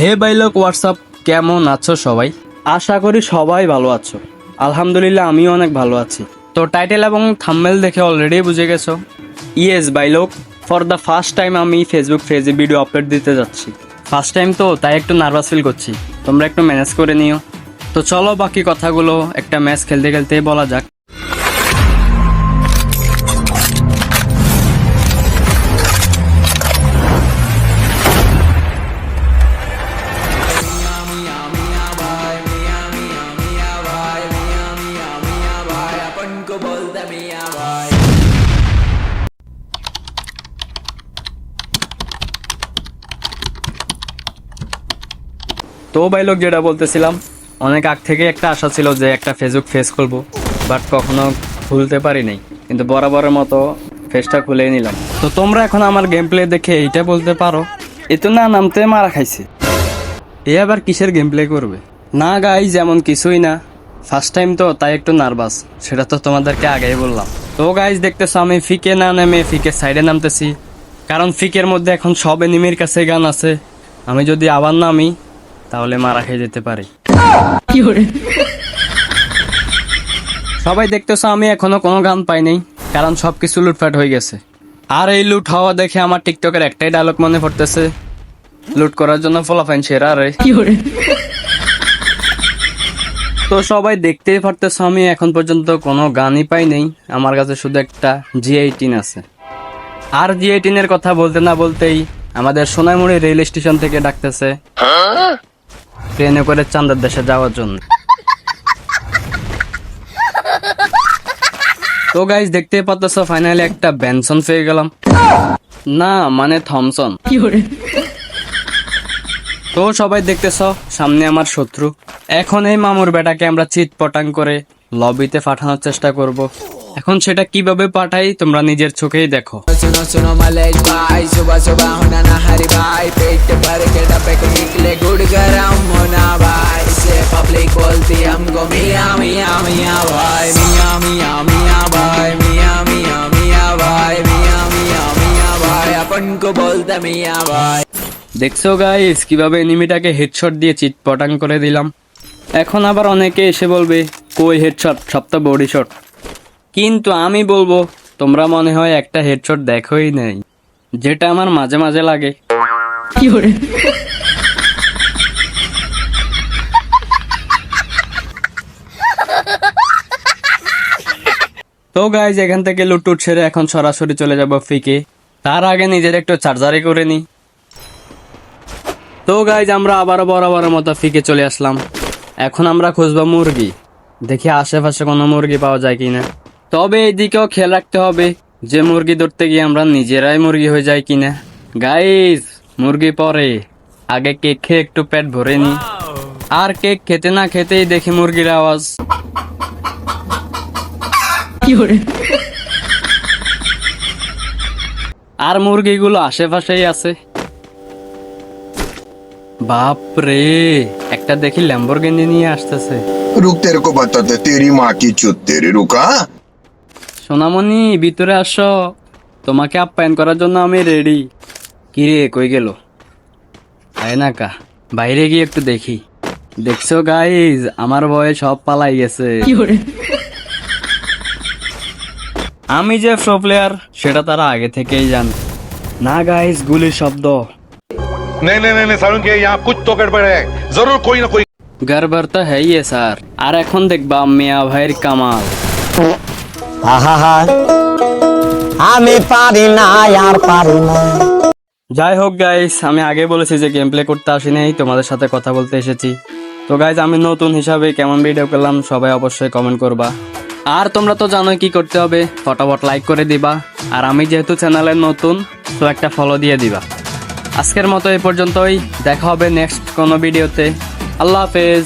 হে বাইলক WhatsApp কেমন আছো সবাই? আশা করি সবাই ভালো আছো। আলহামদুলিল্লাহ আমিও অনেক ভালো আছি। তো টাইটেল এবং থাম্বেল দেখে অলরেডি বুঝে গেছো? ইয়েস বাইলক ফর দ্য ফার্স্ট টাইম আমি ফেসবুক পেজে ভিডিও আপলোড দিতে যাচ্ছি। ফার্স্ট টাইম তো তাই একটু নার্ভাস ফিল করছি। তোমরা একটু ম্যানেজ করে নিও। তো চলো বাকি কথাগুলো একটা ম্যাচ খেলতে খেলতে বলা যাক। তো ভাই বাইলক যেটা বলতেছিলাম, অনেক আগ থেকে একটা আশা ছিল যে একটা ফেসবুক ফেস খুলবো বাট কখনো খুলতে পারি নাই। কিন্তু বরাবরের মতো ফেসটা খুলে নিলাম। তো তোমরা এখন আমার গেম প্লে দেখে এইটা বলতে পারো এ তো না নামতে মারা খাইছে। এ আবার কিসের গেম প্লে করবে? না গাই, যেমন কিছুই না। ফার্স্ট টাইম তো, তাই একটু নার্ভাস সেটা তো তোমাদেরকে আগেই বললাম। তো গাইজ দেখতেছো আমি ফিকে না নেমে ফিকে সাইডে নামতেছি। কারণ ফিকের মধ্যে এখন সব এনিমির কাছে গান আছে। আমি যদি আবার নামি তাহলে মারা খেয়ে যেতে পারি। সবাই দেখতেছো আমি এখনও কোনো গান পাই নাই কারণ সবকিছু লুটফাট হয়ে গেছে। আর এই লুট হওয়া দেখে আমার টিকটকের একটাই ডায়লগ মনে পড়তেছে লুট করার জন্য ফলাফাইন সেরা রে। তো সবাই দেখতেই পারতেছো আমি এখন পর্যন্ত কোনো গানই পাই নেই আমার কাছে শুধু একটা জি এইটিন আছে। আর জি এইটিনের কথা বলতে না বলতেই আমাদের সোনাইমুড়ি রেল স্টেশন থেকে ডাকতেছে ট্রেনে করে চান্দার দেশে যাওয়ার জন্য। তো গাইজ দেখতেই পাচ্ছ ফাইনালি একটা বেনসন পেয়ে গেলাম। না মানে থমসন তো সবাই দেখতেছ সামনে আমার শত্রু। এখন এই মামুর বেটাকে আমরা চিৎ পটাং করে লবিতে পাঠানোর চেষ্টা করব। এখন সেটা কিভাবে পাঠাই তোমরা নিজের চোখেই দেখো सुनो सुनो मलेश भाई सुबह सुबह होना ना हरी भाई पेट भर के डब्बे को निकले गुड़ गरम होना भाई से पब्लिक बोलती हमको मिया मिया मिया भाई मिया मिया मिया भाई मिया मिया मिया भाई मिया मिया मिया भाई अपन को बोलते मिया भाई দেখছো গাইস কিভাবে এনিমিটাকে হেডশট দিয়ে চিৎ পটাং করে দিলাম এখন আবার অনেকে এসে বলবে কই হেডশট সব তো বডি শট কিন্তু আমি বলব তোমরা মনে হয় একটা হেডশট দেখোই নাই যেটা আমার মাঝে মাঝে লাগে। তো গাইজ এখান থেকে লুটুট ছেড়ে এখন সরাসরি চলে যাব ফিকে তার আগে নিজের একটু চার্জারি করে নি। তো গাইজ আমরা আবারও বরাবরের মতো ফিকে চলে আসলাম। এখন আমরা খুঁজবো মুরগি। দেখি আশেপাশে কোনো মুরগি পাওয়া যায় কিনা। তবে এদিকেও খেয়াল রাখতে হবে যে মুরগি ধরতে গিয়ে আমরা নিজেরাই মুরগি হয়ে যাই কিনা। গাইস মুরগি পরে। আগে কেক খেয়ে একটু পেট ভরে নি। আর কেক খেতে না খেতেই দেখি মুরগির আওয়াজ। আর মুরগিগুলো আশেপাশেই আছে। বাপরে একটা দেখি ল্যাম্বরগিনি নিয়ে আসতেছে। রুক তেরে কো বাতাতে তেরি মা কি চুত তেরে রুকা সোনামণি ভিতরে আসো তোমাকে আপ্যায়ন করার জন্য আমি রেডি কিরে কই গেল আয় না কা বাইরে গিয়ে একটু দেখি দেখছো গাইজ আমার ভয়ে সব পালাই গেছে আমি যে প্রো প্লেয়ার সেটা তারা আগে থেকেই জানে না গাইজ গুলির শব্দ नहीं नहीं नहीं नहीं सारुण के यहाँ कुछ तो गड़बड़ है जरूर कोई ना कोई গড়বড় তো হ্যাঁ স্যার আর এখন দেখবা মিয়া ভাইয়ের কামাল আমি পারি না, আর পারি না। যাই হোক গাইস আমি আগে বলেছি যে গেম প্লে করতে আসি নাই তোমাদের সাথে কথা বলতে এসেছি। তো গাইজ আমি নতুন হিসাবে কেমন ভিডিও করলাম, সবাই অবশ্যই কমেন্ট করবা। আর তোমরা তো জানোই কি করতে হবে, ফটাফট লাইক করে দিবা। আর আমি যেহেতু চ্যানেলে নতুন, তো একটা ফলো দিয়ে দিবা। আজকের মতো এই পর্যন্তই, দেখা হবে নেক্সট কোনো ভিডিওতে আল্লাহ হাফেজ।